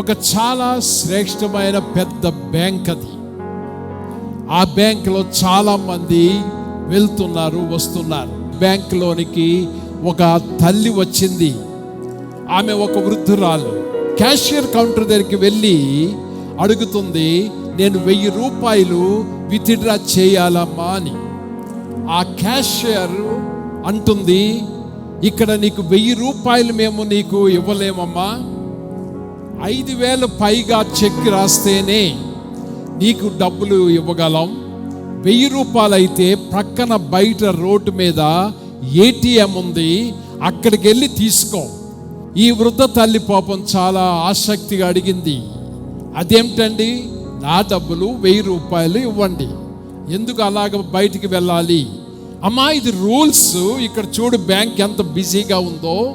ఒక చాలా శ్రేష్టమైన పెద్ద బ్యాంక్ అది. ఆ బ్యాంకులో చాలా మంది వెళ్తున్నారు వస్తున్నారు. బ్యాంకులోనికి ఒక తల్లి వచ్చింది. ఆమె ఒక వృద్ధురాలు. క్యాషియర్ కౌంటర్ దగ్గరికి వెళ్ళి అడుగుతుంది నేను వెయ్యి రూపాయలు విత్డ్రా చేయాలమ్మా అని. ఆ క్యాషియర్ అంటుంది ఇక్కడ నీకు వెయ్యి రూపాయలు మేము నీకు ఇవ్వలేమమ్మా. ఐదు వేల పైగా చెక్ రాస్తేనే నీకు డబ్బులు ఇవ్వగలం. వెయ్యి రూపాయలు అయితే ప్రక్కన బయట రోడ్డు మీద ఏటీఎం ఉంది అక్కడికి వెళ్ళి తీసుకో. ఈ వృద్ధ తల్లి పాపం చాలా ఆసక్తిగా అడిగింది అదేమిటండి? నా డబ్బులు వెయ్యి రూపాయలు ఇవ్వండి. ఎందుకు అలాగ బయటికి వెళ్ళాలి? అమ్మా ఇది రూల్స్. ఇక్కడ చూడు బ్యాంక్ ఎంత బిజీగా ఉందో.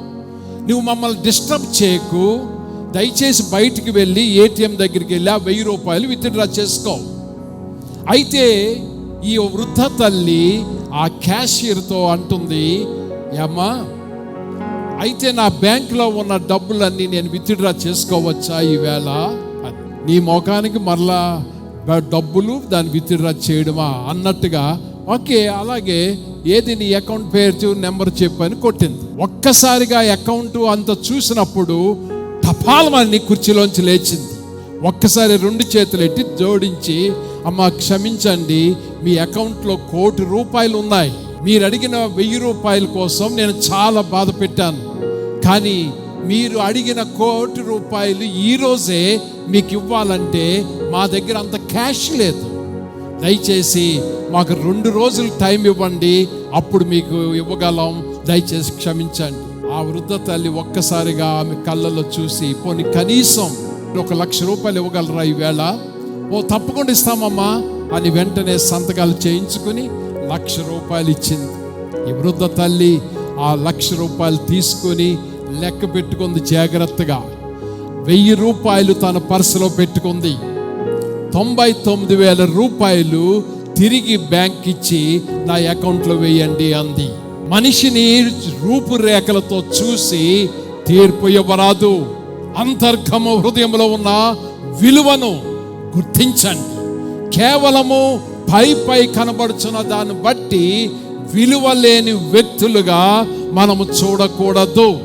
నువ్వు మమ్మల్ని డిస్టర్బ్ చేయకు. దయచేసి బయటికి వెళ్ళి ఏటీఎం దగ్గరికి వెళ్ళి ఆ వెయ్యి రూపాయలు విత్డ్రా చేసుకో. అయితే ఈ వృద్ధ తల్లి ఆ క్యాషియర్తో అంటుంది ఏమ్మా అయితే నా బ్యాంకులో ఉన్న డబ్బులన్నీ నేను విత్డ్రా చేసుకోవచ్చా ఈవేళ? నీ ముఖానికి మరలా డబ్బులు దాన్ని విత్డ్రా చేయడమా అన్నట్టుగా ఓకే అలాగే ఏది నీ అకౌంట్ పేరు నెంబర్ చెప్పని కొట్టింది. ఒక్కసారిగా అకౌంట్ అంత చూసినప్పుడు టపాలమని కుర్చీలోంచి లేచింది. ఒక్కసారి రెండు చేతులు ఎట్టి జోడించి అమ్మ క్షమించండి మీ అకౌంట్లో కోటి రూపాయలు ఉన్నాయి. మీరు అడిగిన వెయ్యి రూపాయల కోసం నేను చాలా బాధ పెట్టాను. కానీ మీరు అడిగిన కోటి రూపాయలు ఈరోజే మీకు ఇవ్వాలంటే మా దగ్గర అంత క్యాష్ లేదు. దయచేసి మాకు రెండు రోజులు టైం ఇవ్వండి. అప్పుడు మీకు ఇవ్వగలం. దయచేసి క్షమించండి. ఆ వృద్ధ తల్లి ఒక్కసారిగా ఆమె కళ్ళలో చూసి పోనీ కనీసం ఒక లక్ష రూపాయలు ఇవ్వగలరా ఈవేళ? ఓ తప్పకుండా ఇస్తామమ్మా అని వెంటనే సంతకాలు చేయించుకుని లక్ష రూపాయలు ఇచ్చింది. ఈ వృద్ధ తల్లి ఆ లక్ష రూపాయలు తీసుకొని లెక్క పెట్టుకుంది జాగ్రత్తగా. వెయ్యి రూపాయలు తన పర్సులో పెట్టుకుంది. తొంభై తొమ్మిది వేల రూపాయలు తిరిగి బ్యాంక్ ఇచ్చి నా అకౌంట్లో వేయండి అంది. మనిషిని రూపురేఖలతో చూసి తీర్పు ఇవ్వరాదు. అంతర్గమ హృదయంలో ఉన్న విలువను గుర్తించండి. కేవలము పై పై కనబడుచున్న దాన్ని బట్టి విలువ లేని వ్యక్తులుగా మనము చూడకూడదు.